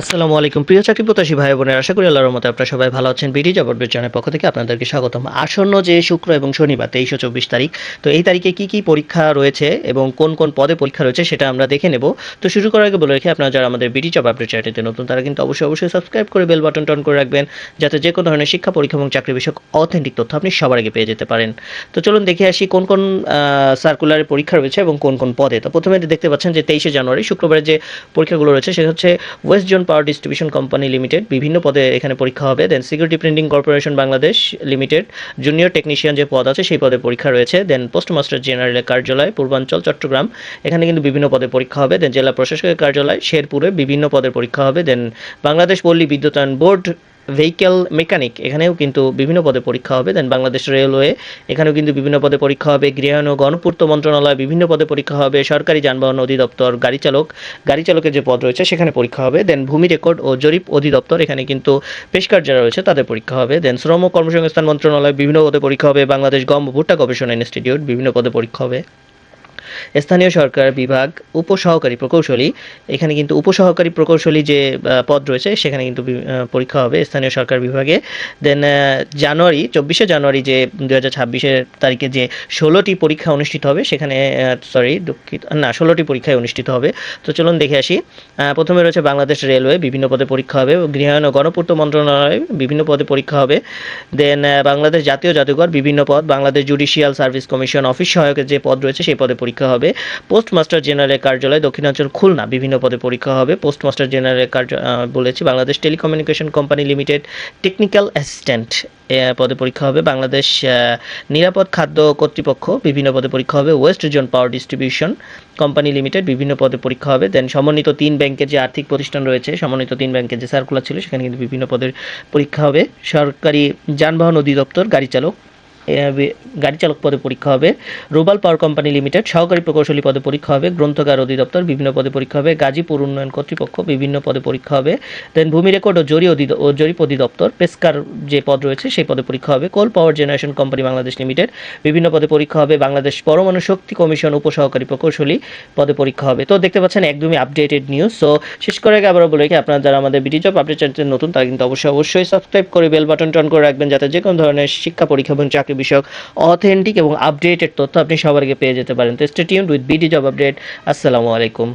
আসসালামু আলাইকুম। প্রিয় চাকরি প্রত্যাশী ভাই বোনের, আশা করি আল্লাহর মতো আপনারা সবাই ভালো আছেন। বিডি জব আপডেট চ্যানেলের পক্ষ থেকে আপনাদেরকে স্বাগতম। আসন্ন যে শুক্র এবং শনিবার, তেইশ চব্বিশ তারিখ, তো এই তারিখে কি কি পরীক্ষা রয়েছে এবং কোন কোন পদে পরীক্ষা রয়েছে সেটা আমরা দেখে নেব। তো শুরু করার আগে বলে রেখে, আপনারা যারা আমাদের বিডি জব আপডেট চ্যানেলটিতে নতুন, তারা কিন্তু অবশ্যই অবশ্যই সাবস্ক্রাইব করে বেল বাটন টন করে রাখবেন, যাতে যে কোনো ধরনের শিক্ষা পরীক্ষা এবং চাকরি বিষয়ক অথেন্টিক তথ্য আপনি সবার আগে পেয়ে যেতে পারেন। তো চলুন দেখে আসি কোন কোন সার্কুলারের পরীক্ষা রয়েছে এবং কোন কোন পদে। তো প্রথমে দেখতে পাচ্ছেন যে তেইশে জানুয়ারি শুক্রবারে যে পরীক্ষাগুলো রয়েছে, সেটা হচ্ছে West Zone Power Distribution Company Limited বিভিন্ন পদে এখানে পরীক্ষা হবে। Then Security Printing Corporation Bangladesh Limited Junior Technician যে পদ আছে, সেই পদে পরীক্ষা রয়েছে। দেন পোস্টমাস্টার জেনারেলের কার্যালয়, পূর্বাঞ্চল, চট্টগ্রাম, এখানে কিন্তু বিভিন্ন পদে পরীক্ষা হবে। দেন জেলা প্রশাসকের কার্যালয়, শেরপুরে বিভিন্ন পদের পরীক্ষা হবে। দেন বাংলাদেশ পল্লী বিদ্যুতায়ন বোর্ড ভেহিক্যাল মেকানিক এখানেও কিন্তু বিভিন্ন পদে পরীক্ষা হবে। দেন বাংলাদেশ রেলওয়ে এখানেও কিন্তু বিভিন্ন পদে পরীক্ষা হবে। গৃহায়ণ ও গণপূর্ত মন্ত্রণালয়, বিভিন্ন পদে পরীক্ষা হবে। সরকারি যানবাহন অধিদপ্তর, গাড়ি চালক, গাড়ি চালকের যে পদ রয়েছে, সেখানে পরীক্ষা হবে। দেন ভূমি রেকর্ড ও জরিপ অধিদপ্তর, এখানে কিন্তু পেশকার যারা রয়েছে, তাদের পরীক্ষা হবে। দেন শ্রম ও কর্মসংস্থান মন্ত্রণালয়, বিভিন্ন পদে পরীক্ষা হবে। বাংলাদেশ গম ভুট্টা গবেষণা ইনস্টিটিউট, বিভিন্ন পদে পরীক্ষা হবে। স্থানীয় সরকার বিভাগ উপসহকারী প্রকৌশলী, এখানে কিন্তু উপসহকারী প্রকৌশলী যে পদ রয়েছে, সেখানে কিন্তু পরীক্ষা হবে স্থানীয় সরকার বিভাগে। দেন জানুয়ারি, চব্বিশে জানুয়ারি যে দু হাজার ছাব্বিশের তারিখে যে ষোলোটি পরীক্ষা অনুষ্ঠিত হবে, সেখানে সরি দুঃখিত, না, ষোলোটি পরীক্ষায় অনুষ্ঠিত হবে। তো চলুন দেখে আসি। প্রথমে রয়েছে বাংলাদেশ রেলওয়ে, বিভিন্ন পদে পরীক্ষা হবে। গৃহায়ণ ও গণপূর্ত মন্ত্রণালয়, বিভিন্ন পদে পরীক্ষা হবে। দেন বাংলাদেশ জাতীয় জাদুঘর, বিভিন্ন পদ, Bangladesh Judicial Service Commission Office সহায়কের যে পদ রয়েছে, সেই পদে পরীক্ষা হবে। পোস্টমাস্টার জেনারেলের কার্যালয় দক্ষিণাঞ্চল খুলনা, বিভিন্ন পদে পরীক্ষা হবে। পোস্টমাস্টার জেনারেলের কার্য বলেছি, Bangladesh Telecommunication Company Limited Technical Assistant পদে পরীক্ষা হবে। বাংলাদেশ নিরাপদ খাদ্য কর্তৃপক্ষ, বিভিন্ন পদে পরীক্ষা হবে। West Zone Power Distribution Company Limited বিভিন্ন পদে পরীক্ষা হবে। দেন সমন্বিত তিন ব্যাংকের যে আর্থিক প্রতিষ্ঠান রয়েছে, সমন্বিত তিন ব্যাংকের যে সার্কুলার ছিল, সেখানে কিন্তু বিভিন্ন পদের পরীক্ষা হবে। সরকারি যানবাহন অধিদপ্তর, গাড়ি চালক গাড়ি চালক পদে পরীক্ষা হবে। রুবাল পাওয়ার কোম্পানি লিমিটেড সহকারী প্রকৌশলী পদে পরীক্ষা হবে। গ্রন্থগার অধিদপ্তর বিভিন্ন পদে পরীক্ষা হবে। গাজীপুর উন্নয়ন কর্তৃপক্ষ বিভিন্ন পদে পরীক্ষা হবে। দেন ভূমি রেকর্ড ও জরি ও জরিপ অধিদপ্তর, পেস্কার যে পদ রয়েছে সেই পদে পরীক্ষা হবে। Coal Power Generation Company Bangladesh Limited বিভিন্ন পদে পরীক্ষা হবে। বাংলাদেশ পরমাণু শক্তি কমিশন উপসহকারী প্রকৌশলী পদে পরীক্ষা হবে। তো দেখতে পাচ্ছেন একদমই আপডেটেড নিউজ সো শেষ করে আগে আবারও বলে রাখি, আপনারা যারা আমাদের বিডি জব আপডেট চ্যানেল নতুন, তারা কিন্তু অবশ্যই অবশ্যই সাবস্ক্রাইব করে বেল বাটন টন করে রাখবেন, যাতে যে কোনো ধরনের শিক্ষা পরীক্ষা এবং চাকরি বিষয়ক অথেন্টিক এবং আপডেটেড তথ্য আপনি সবার আগে পেয়ে যেতে পারেন। তো stay tuned with BD job update আসসালামু আলাইকুম।